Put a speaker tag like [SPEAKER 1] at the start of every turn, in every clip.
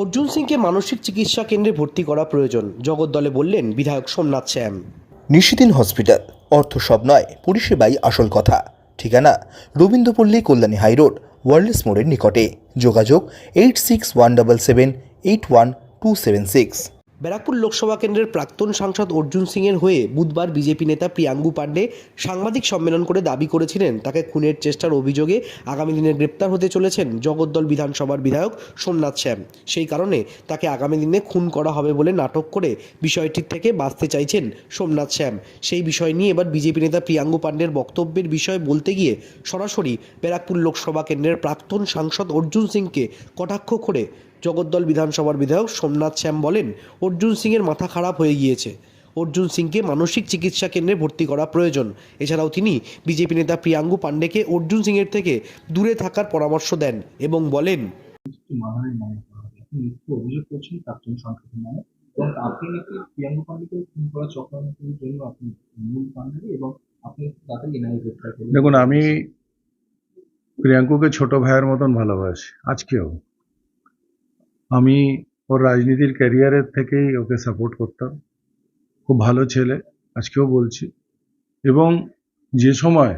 [SPEAKER 1] অর্জুন সিংকে মানসিক চিকিৎসা কেন্দ্রে ভর্তি করা প্রয়োজন, জগদ্দলে বললেন বিধায়ক সোমনাথ শ্যাম
[SPEAKER 2] নিশিদিন হসপিটাল, অর্থ সব নয়, পরিষেবাই আসল কথা। ঠিকানা, রবীন্দ্রপল্লী, কল্যাণী হাইরোড ওয়ার্ল্ডস মোড়ের নিকটে। যোগাযোগ, eight six one double seven, eight one two seven six.
[SPEAKER 1] Barrackpore Lok কেন্দ্রের প্রাক্তন সাংসদ অর্জুন সিংয়ের হয়ে বুধবার বিজেপি নেতা প্রিয়াঙ্গু পাণ্ডে সাংবাদিক সম্মেলন করে দাবি করেছিলেন। তাকে খুনের চেষ্টার অভিযোগে আগামী দিনে গ্রেপ্তার হতে চলেছেন জগদ্দল বিধানসভার বিধায়ক সোমনাথ শ্যাম। সেই কারণে তাকে আগামী দিনে খুন করা হবে বলে নাটক করে বিষয়টির থেকে বাঁচতে চাইছেন সোমনাথ শ্যাম। সেই বিষয় নিয়ে এবার বিজেপি নেতা প্রিয়াঙ্গু পাণ্ডের বক্তব্যের বিষয়ে বলতে গিয়ে সরাসরি ব্যারাকপুর লোকসভা কেন্দ্রের প্রাক্তন সাংসদ অর্জুন সিংকে কটাক্ষ করে জগদ্দল বিধানসভার বিধায়ক সোমনাথ শ্যাম বলেন অর্জুন সিংয়ের মাথা খারাপ হয়ে গিয়েছে। অর্জুন সিংকে মানসিক চিকিৎসা কেন্দ্রে ভর্তি করা প্রয়োজন। এছাড়াও তিনি বিজেপি নেতা প্রিয়াঙ্গু পাণ্ডেকে অর্জুন সিংয়ের থেকে দূরে থাকার পরামর্শ দেন এবং বলেন
[SPEAKER 3] হবে আপনি মিথ্যে অভিযোগ করছেন প্রাক্তন সংসদের নামে এবং আপনি নাকি প্রিয়াঙ্গু পান্ডেকে খুন করা চক্রান্তের জন্য আপনি মূল পান্ডারি এবং আপনি তাড়াতাড়ি এনআইএ গ্রেপ্তার করবেন
[SPEAKER 4] দেখুন আমি প্রিয়াঙ্কুকে ছোট ভাইয়ের মতন ভালোবাসি আজকেও। আমি ওর রাজনীতির ক্যারিয়ারের থেকেই ওকে সাপোর্ট করতাম। খুব ভালো ছেলে, আজকেও বলছি। এবং যে সময়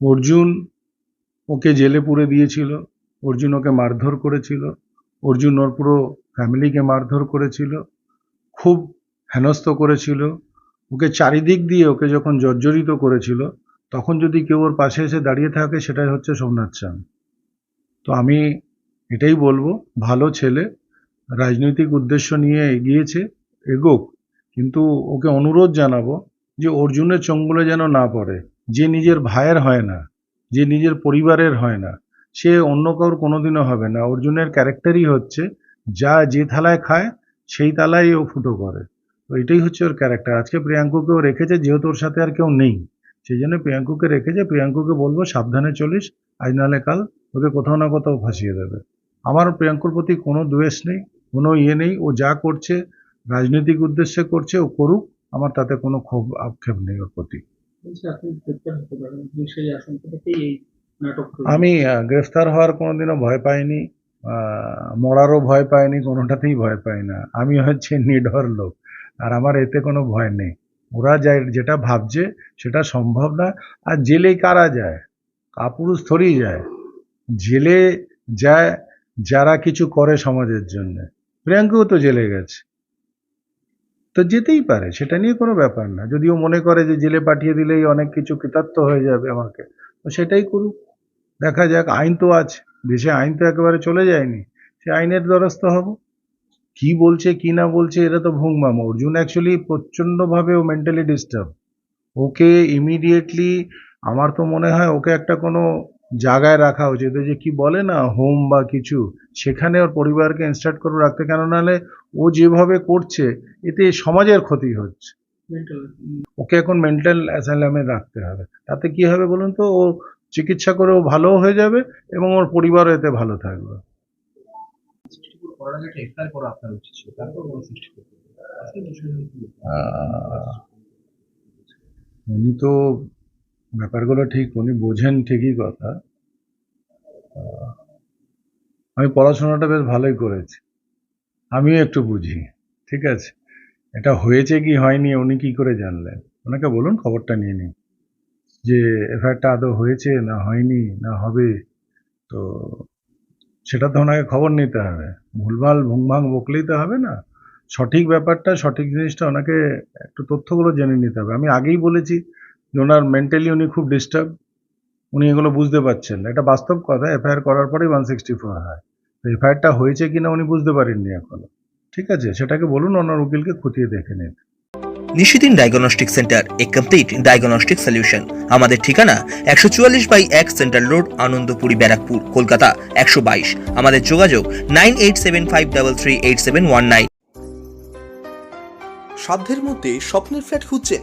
[SPEAKER 4] অর্জুন ওকে জেলে পুরে দিয়েছিল, অর্জুন ওকে মারধর করেছিল, অর্জুন ওর পুরো ফ্যামিলিকে মারধর করেছিল, খুব হেনস্থ করেছিল, ওকে চারিদিক দিয়ে ওকে যখন জর্জরিত করেছিল, তখন যদি কেউ ওর পাশে এসে দাঁড়িয়ে থাকে, সেটাই হচ্ছে সোমনাথ চান তো আমি এটাই বলব, ভালো ছেলে, রাজনৈতিক উদ্দেশ্য নিয়ে এগিয়েছে, এগোক। কিন্তু ওকে অনুরোধ জানাব যে অর্জুনের চঙ্গলে যেন না পড়ে, যে নিজের ভাইয়ের হয় না, যে নিজের পরিবারের হয় না, সে অন্য কারোর কোনোদিনও হবে না। অর্জুনের ক্যারেক্টারই হচ্ছে, যা যে থালায় খায়, সেই তালায় ও ফুটো করে। তো এটাই হচ্ছে ওর ক্যারেক্টার। আজকে প্রিয়াঙ্কুকেও রেখেছে, যেহেতু ওর সাথে আর কেউ নেই। সেই জন্য প্রিয়াঙ্কুকে রেখেছে, প্রিয়াঙ্কুকে বলব সাবধানে চলিস, আজ নাহলে কাল ওকে কোথাও না কোথাও ফাঁসিয়ে দেবে। আমার প্রিয়াঙ্কুর প্রতি কোনো দ্বেষ নেই কোনো ইয়ে নেই। ও যা করছে রাজনৈতিক উদ্দেশ্যে করছে ও করুক। আমার তাতে কোনো ক্ষোভ আক্ষেপ নেই ওর প্রতি। আমি গ্রেফতার হওয়ার কোনোদিনও ভয় পাইনি মরারও ভয় পাইনি কোনোটাতেই ভয় পাই না। আমি হচ্ছে নিডর লোক আর আমার এতে কোনো ভয় নেই। ওরা যা যেটা ভাবছে সেটা সম্ভব না। আর জেলে কারা যায়? কাপুরুষ থরেই যায়। জেলে যায় যারা কিছু করে সমাজের জন্য। প্রিয়াঙ্কুও তো জেলে গেছে। তো যেতেই পারে, সেটা নিয়ে কোনো ব্যাপার না। যদিও মনে করে যে জেলে পাঠিয়ে দিলেই অনেক কিছু কৃতার্থ হয়ে যাবে আমাকে, তো সেটাই করুক। দেখা যাক, আইন তো আছে। দেশে আইন তো একেবারে চলে যায়নি। সে আইনের দ্বারস্থ হব। কি বলছে, কি না বলছে এটা তো ভুংমাম। অর্জুন অ্যাকচুয়ালি প্রচণ্ডভাবে ও মেন্টালি ডিস্টার্ব ওকে ইমিডিয়েটলি আমার তো মনে হয় ওকে একটা কোনো জায়গায় রাখা উচিত ওই যে কি বলে না হোম বা কিছু সেখানে ওর পরিবারকে ইনস্টার্ট করে রাখতে কেন নাহলে ও যেভাবে করছে এতে সমাজের ক্ষতি হচ্ছে। ওকে এখন মেন্টাল অ্যাসাইলামে রাখতে হবে। তাতে কি হবে বলুন তো ও চিকিৎসা করে ও ভালোও হয়ে যাবে এবং ওর পরিবারও এতে ভালো থাকবে। উনি তো ব্যাপারগুলো ঠিক, উনি বোঝেন ঠিকই কথা। আমি পড়াশোনাটা বেশ ভালোই করেছি। আমিও একটু বুঝি, ঠিক আছে? এটা হয়েছে কি হয়নি, উনি কি করে জানলেন? ওনাকে বলুন, খবরটা নিয়ে নিন। যে এফআইআরটা আদৌ হয়েছে না হয়নি, না হবে, তো সেটা তো ওনাকে খবর নিতে হবে। ভুলভাল ভুংভাং বকলেই তো হবে না। সঠিক ব্যাপারটা, সঠিক জিনিসটা ওনাকে একটু তথ্যগুলো জেনে নিতে হবে। আমি আগেই বলেছি ওনার মেন্টালি উনি খুব ডিস্টার্ব উনি এগুলো বুঝতে পারছেন না। এটা বাস্তব কথা এফআইআর করার পরেই ওয়ান সিক্সটি ফোর হয়। তো এফআইআরটা হয়েছে কিনা উনি বুঝতে পারেননি এখনও। ঠিক আছে সেটাকে বলুন ওনার উকিলকে খতিয়ে দেখে নিন।
[SPEAKER 2] নিশিদিন ডায়াগনস্টিক সেন্টার এ কমপ্লিট ডায়াগনস্টিক সলিউশন আমাদের ঠিকানা একশো চুয়াল্লিশ বাই এক সেন্ট্রাল রোড আনন্দপুরি ব্যারাকপুর কলকাতা একশো বাইশ আমাদের যোগাযোগ nine eight seven five double three eight seven one nine সাধ্যের মধ্যে স্বপ্নের ফ্ল্যাট খুঁজছেন?